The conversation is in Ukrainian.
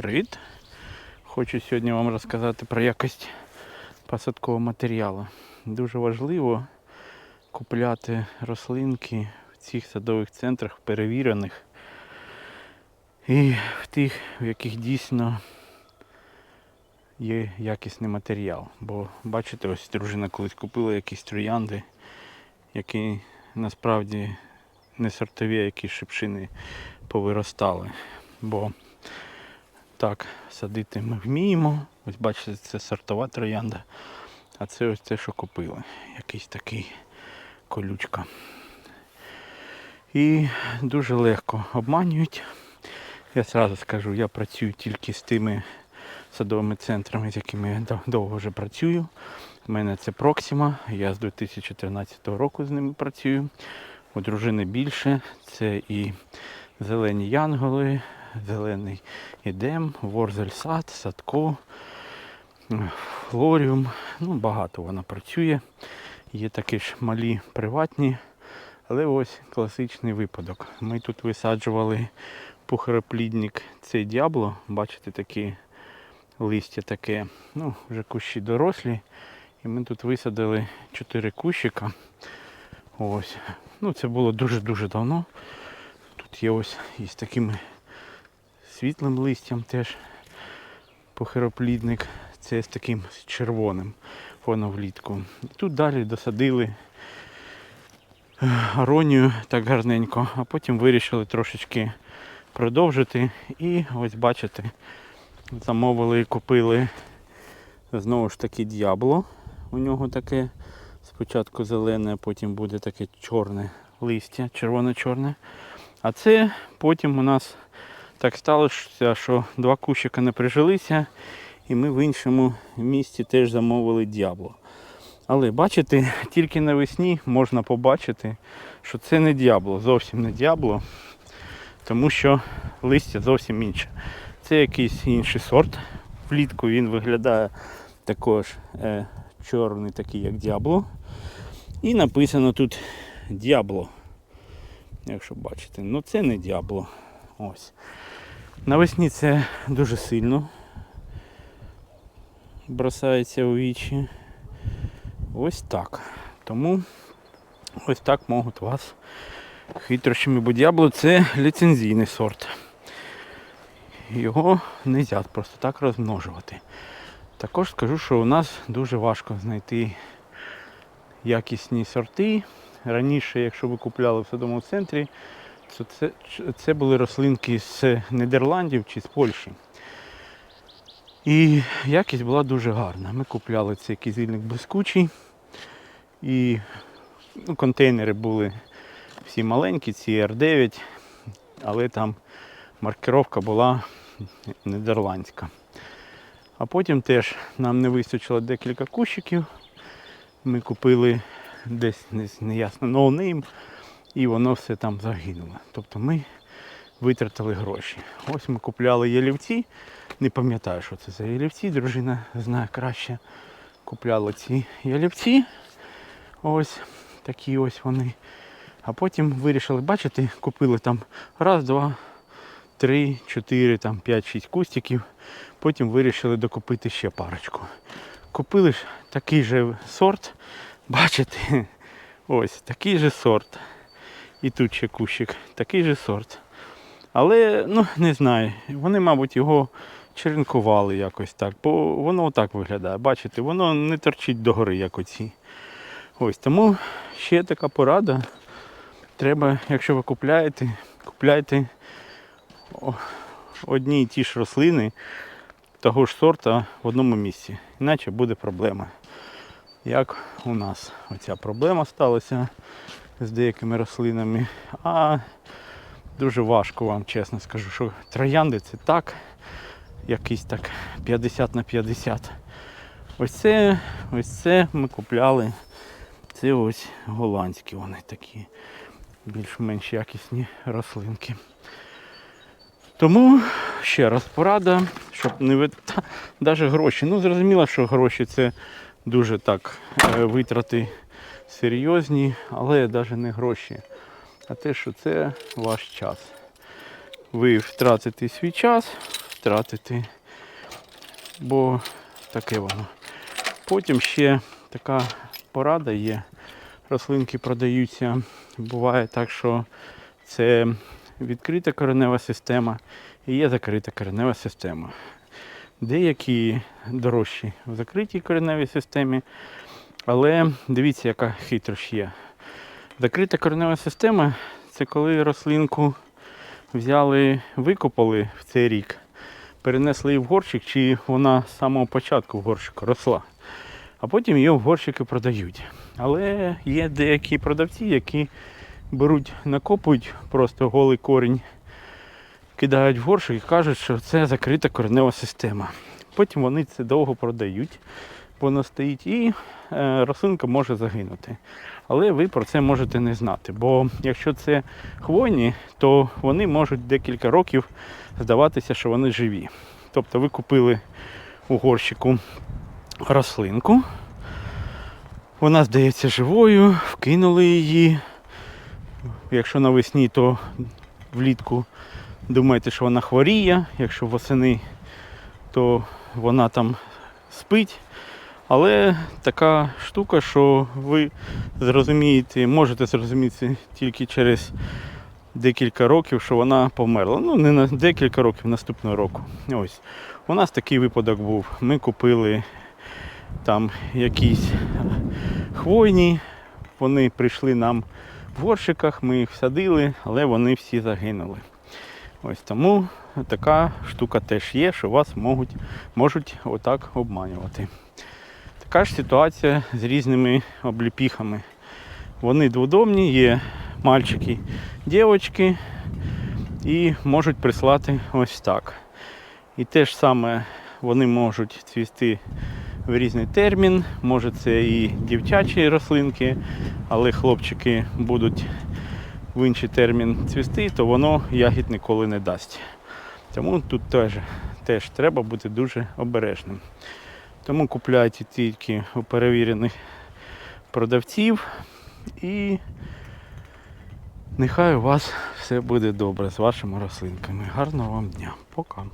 Привіт! Хочу сьогодні вам розказати про якість посадкового матеріалу. Дуже важливо купляти рослинки в цих садових центрах перевірених і в тих, в яких дійсно є якісний матеріал. Бо бачите, ось дружина колись купила якісь троянди, які насправді не сортові, а які шипшини повиростали. Бо так, садити ми вміємо. Ось бачите, це сортова троянда. А це ось те, що купили. Якийсь такий колючка. І дуже легко обманюють. Я одразу скажу, я працюю тільки з тими садовими центрами, з якими я довго вже працюю. У мене це Проксима, я з 2013 року з ними працюю. У дружини більше. Це і зелені янголи, зелений ідем, ворзельсад, садко, флоріум. Ну, багато вона працює. Є такі ж малі приватні. Але ось класичний випадок. Ми тут висаджували пухароплідник цей діабло. Бачите, такі листя таке. Ну, вже кущі дорослі. І ми тут висадили 4 кущика. Ось. Ну, це було дуже-дуже давно. Тут є ось із такими світлим листям теж похироплідник. Це з таким червоним воно влітку. І Тут далі досадили е, аронію так гарненько, а потім вирішили трошечки продовжити. І ось бачите, замовили і купили знову ж таки д'ябло. У нього таке спочатку зелене, а потім буде таке чорне листя, червоно-чорне. А це потім у нас так сталося, що два кущика не прижилися, і ми в іншому місці теж замовили діабло. Але бачите, тільки навесні можна побачити, що це не діабло, зовсім не діабло, тому що листя зовсім інше. Це якийсь інший сорт. Влітку він виглядає також е, чорний, такий як діабло. І написано тут діабло. Якщо бачите, ну це не діабло. Ось. Навесні це дуже сильно бросається у вічі. Ось так. Тому ось так можуть вас хитрощами, бо діабло це ліцензійний сорт. Його не можна просто так розмножувати. Також скажу, що у нас дуже важко знайти якісні сорти. Раніше, якщо ви купляли в садовому центрі, це, це були рослинки з Нідерландів чи з Польщі. І якість була дуже гарна. Ми купляли цей кизильник блискучий. І ну, контейнери були всі маленькі, ці R9, але там маркировка була нідерландська. А потім теж нам не вистачило декілька кущиків. Ми купили десь неясно ноунейм, і воно все там загинуло. Тобто ми витратили гроші. Ось ми купляли ялівці. Не пам'ятаю, що це за ялівці. Дружина знає краще. Купляли ці ялівці. Ось такі ось вони. А потім вирішили, бачите, купили там раз, два, три, чотири, там, п'ять, шість кустиків. Потім вирішили докупити ще парочку. Купили ж такий же сорт. Бачите? Ось такий же сорт. І тут ще кущик, такий же сорт. Але, ну, не знаю, вони, мабуть, його черенкували якось так, бо воно отак виглядає. Бачите, воно не торчить догори, як оці. Ось тому ще така порада. Треба, якщо ви купляєте, купляйте одні і ті ж рослини того ж сорта в одному місці. Іначе буде проблема. Як у нас оця проблема сталася з деякими рослинами. А дуже важко вам чесно скажу, що троянди це так, якийсь так 50 на 50. Ось це, ось це ми купляли. Це ось голландські вони такі більш-менш якісні рослинки. Тому ще раз порада, щоб не вит... навіть гроші. Ну зрозуміло, що гроші це дуже так е, витрати серйозні, але навіть не гроші, а те, що це ваш час. Ви втратите свій час, втратити. Бо таке воно. Потім ще така порада є. Рослинки продаються. Буває так, що це відкрита коренева система і є закрита коренева система. Деякі дорожчі в закритій кореневій системі, але дивіться, яка хитрощ є. Закрита коренева система це коли рослинку взяли, викопали в цей рік, перенесли її в горщик, чи вона з самого початку в горщику росла, а потім її в горщики продають. Але є деякі продавці, які беруть, накопують просто голий корінь, кидають в горщик і кажуть, що це закрита коренева система. Потім вони це довго продають, воно стоїть і е, рослинка може загинути. Але ви про це можете не знати. Бо якщо це хвойні, то вони можуть декілька років здаватися, що вони живі. Тобто ви купили у горщику рослинку, вона здається живою, вкинули її. Якщо навесні, то влітку думаєте, що вона хворіє, якщо восени, то вона там спить. Але така штука, що ви зрозумієте, можете зрозуміти тільки через декілька років, що вона померла. Ну, не на декілька років наступного року. Ось. У нас такий випадок був. Ми купили там якісь хвойні, вони прийшли нам в горщиках, ми їх всадили, але вони всі загинули. Ось тому така штука теж є, що вас можуть, можуть отак обманювати. Така ж ситуація з різними обліпіхами. Вони дводомні, є мальчики, дівчатки і можуть прислати ось так. І те ж саме вони можуть цвісти в різний термін. Може це і дівчачі рослинки, але хлопчики будуть в інший термін цвісти, то воно ягід ніколи не дасть. Тому тут теж, теж треба бути дуже обережним. Тому купляйте тільки у перевірених продавців і нехай у вас все буде добре з вашими рослинками. Гарного вам дня. Пока.